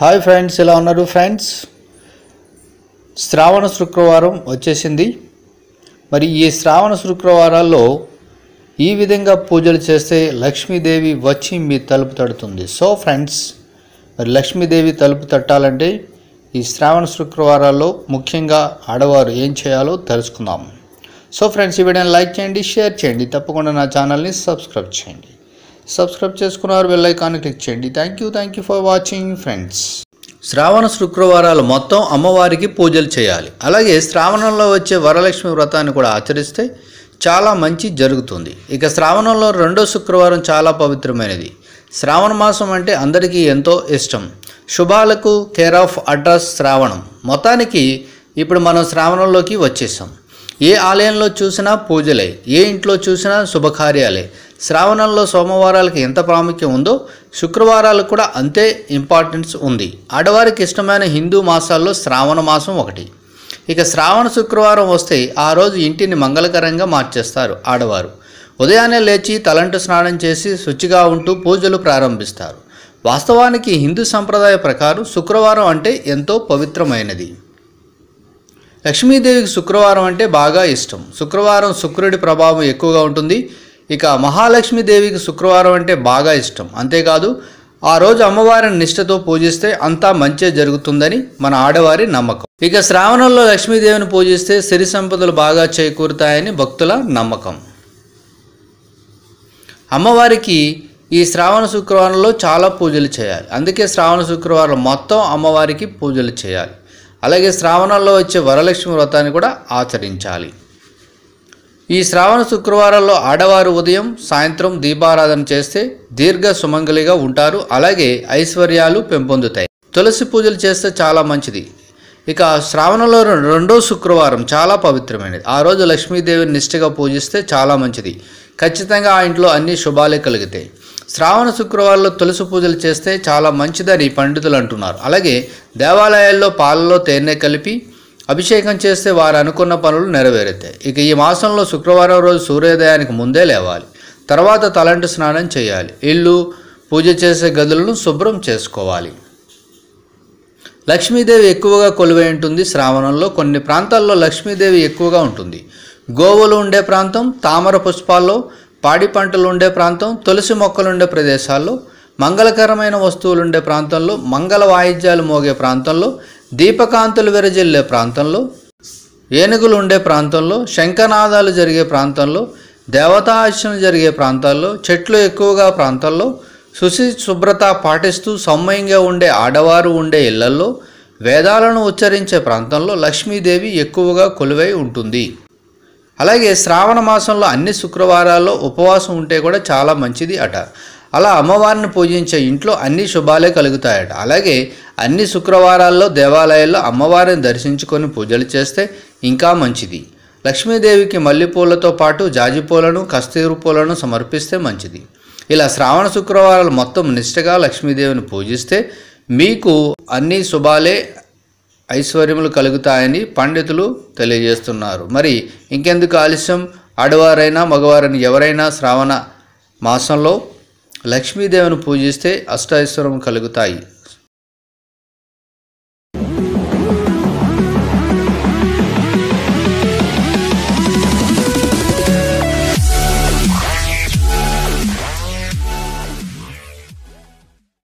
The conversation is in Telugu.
హాయ్ ఫ్రెండ్స్ ఎలా ఉన్నారు ఫ్రెండ్స్? శ్రావణ శుక్రవారం వచ్చేసింది. మరి ఈ శ్రావణ శుక్రవారాల్లో ఈ విధంగా పూజలు చేస్తే లక్ష్మీదేవి వచ్చి మీ తలుపు తడుతుంది. సో ఫ్రెండ్స్ మరి లక్ష్మీదేవి తలుపు తట్టాలంటే ఈ శ్రావణ శుక్రవారాల్లో ముఖ్యంగా ఆడవారు ఏం చేయాలో తెలుసుకుందాం. సో ఫ్రెండ్స్ ఈ వీడియోని లైక్ చేయండి షేర్ చేయండి తప్పకుండా నా ఛానల్ని సబ్స్క్రైబ్ చేయండి. సబ్స్క్రైబ్ చేసుకున్నారు బెల్ ఐకాన్ని క్లిక్ చేయండి. Thank you thank you for watching friends శ్రావణ శుక్రవారాలు మొత్తం అమ్మవారికి పూజలు చేయాలి. అలాగే శ్రావణంలో వచ్చే వరలక్ష్మి వ్రతాన్ని కూడా ఆచరిస్తే చాలా మంచి జరుగుతుంది. ఇక శ్రావణంలో రెండో శుక్రవారం చాలా పవిత్రమైనది. శ్రావణ మాసం అంటే అందరికీ ఎంతో ఇష్టం. శుభాలకు కేర్ ఆఫ్ అడ్రస్ శ్రావణం. మొత్తానికి ఇప్పుడు మనం శ్రావణంలోకి వచ్చేసాం. ఏ ఆలయంలో చూసినా పూజలే ఏ ఇంట్లో చూసినా శుభకార్యాలే. శ్రావణంలో సోమవారాలకు ఎంత ప్రాముఖ్యం ఉందో శుక్రవారాలకు కూడా అంతే ఇంపార్టెన్స్ ఉంది. ఆడవారికి ఇష్టమైన హిందూ మాసాల్లో శ్రావణ మాసం ఒకటి. ఇక శ్రావణ శుక్రవారం వస్తే ఆ రోజు ఇంటిని మంగళకరంగా మార్చేస్తారు ఆడవారు. ఉదయాన్నే లేచి తలంటు స్నానం చేసి శుచిగా ఉంటూ పూజలు ప్రారంభిస్తారు. వాస్తవానికి హిందూ సంప్రదాయ ప్రకారం శుక్రవారం అంటే ఎంతో పవిత్రమైనది. లక్ష్మీదేవికి శుక్రవారం అంటే బాగా ఇష్టం. శుక్రవారం శుక్రుడి ప్రభావం ఎక్కువగా ఉంటుంది. ఇక మహాలక్ష్మీదేవికి శుక్రవారం అంటే బాగా ఇష్టం. అంతేకాదు ఆ రోజు అమ్మవారిని నిష్ఠతో పూజిస్తే అంతా మంచే జరుగుతుందని మన ఆడవారి నమ్మకం. ఇక శ్రావణంలో లక్ష్మీదేవిని పూజిస్తే సిరి సంపదలు బాగా చేకూరుతాయని భక్తుల నమ్మకం. అమ్మవారికి ఈ శ్రావణ శుక్రవారంలో చాలా పూజలు చేయాలి. అందుకే శ్రావణ శుక్రవారం మొత్తం అమ్మవారికి పూజలు చేయాలి. అలాగే శ్రావణంలో వచ్చే వరలక్ష్మి వ్రతాన్ని కూడా ఆచరించాలి. ఈ శ్రావణ శుక్రవారాల్లో ఆడవారు ఉదయం సాయంత్రం దీపారాధన చేస్తే దీర్ఘ సుమంగలిగా ఉంటారు. అలాగే ఐశ్వర్యాలు పెంపొందుతాయి. తులసి పూజలు చేస్తే చాలా మంచిది. ఇక శ్రావణంలో రెండో శుక్రవారం చాలా పవిత్రమైనది. ఆ రోజు లక్ష్మీదేవిని నిష్ఠగా పూజిస్తే చాలా మంచిది. ఖచ్చితంగా ఆ ఇంట్లో అన్ని శుభాలే కలుగుతాయి. శ్రావణ శుక్రవారంలో తులసి పూజలు చేస్తే చాలా మంచిదని పండితులు అంటున్నారు. అలాగే దేవాలయాల్లో పాలలో తేనె కలిపి అభిషేకం చేస్తే వారు అనుకున్న పనులు నెరవేరుతాయి. ఇక ఈ మాసంలో శుక్రవారం రోజు సూర్యోదయానికి ముందే లేవాలి. తర్వాత తలంటు స్నానం చేయాలి. ఇల్లు పూజ చేసే గదులను శుభ్రం చేసుకోవాలి. లక్ష్మీదేవి ఎక్కువగా కొలువై ఉంటుంది శ్రావణంలో. కొన్ని ప్రాంతాల్లో లక్ష్మీదేవి ఎక్కువగా ఉంటుంది. గోవులు ఉండే ప్రాంతం తామర పుష్పాల్లో పాడి పంటలు ఉండే ప్రాంతం తులసి మొక్కలు ఉండే ప్రదేశాల్లో మంగళకరమైన వస్తువులు ఉండే ప్రాంతంలో మంగళ వాయిద్యాలు మోగే ప్రాంతంలో దీపకాంతులు విరజిల్లే ప్రాంతంలో ఏనుగులు ఉండే ప్రాంతంలో శంఖనాదాలు జరిగే ప్రాంతంలో దేవతా జరిగే ప్రాంతాల్లో చెట్లు ఎక్కువగా ప్రాంతాల్లో శుచి శుభ్రత పాటిస్తూ సౌమ్యంగా ఉండే ఆడవారు ఉండే ఇళ్ళల్లో వేదాలను ఉచ్చరించే ప్రాంతంలో లక్ష్మీదేవి ఎక్కువగా కొలువై ఉంటుంది. అలాగే శ్రావణ మాసంలో అన్ని శుక్రవారాల్లో ఉపవాసం ఉంటే కూడా చాలా మంచిది అట. అలా అమ్మవారిని పూజించే ఇంట్లో అన్ని శుభాలే కలుగుతాయట. అలాగే అన్ని శుక్రవారాల్లో దేవాలయాల్లో అమ్మవారిని దర్శించుకొని పూజలు చేస్తే ఇంకా మంచిది. లక్ష్మీదేవికి మల్లెపూలతో పాటు జాజిపూలను కస్తూరి పూలను సమర్పిస్తే మంచిది. ఇలా శ్రావణ శుక్రవారాలు మొత్తం నిష్ఠగా లక్ష్మీదేవిని పూజిస్తే మీకు అన్ని శుభాలే ఐశ్వర్యములు కలుగుతాయని పండితులు తెలియజేస్తున్నారు. మరి ఇంకెందుకు ఆలస్యం? ఆడవారైనా మగవారైనా ఎవరైనా శ్రావణ మాసంలో లక్ష్మీదేవిని పూజిస్తే అష్టైశ్వరం కలుగుతాయి.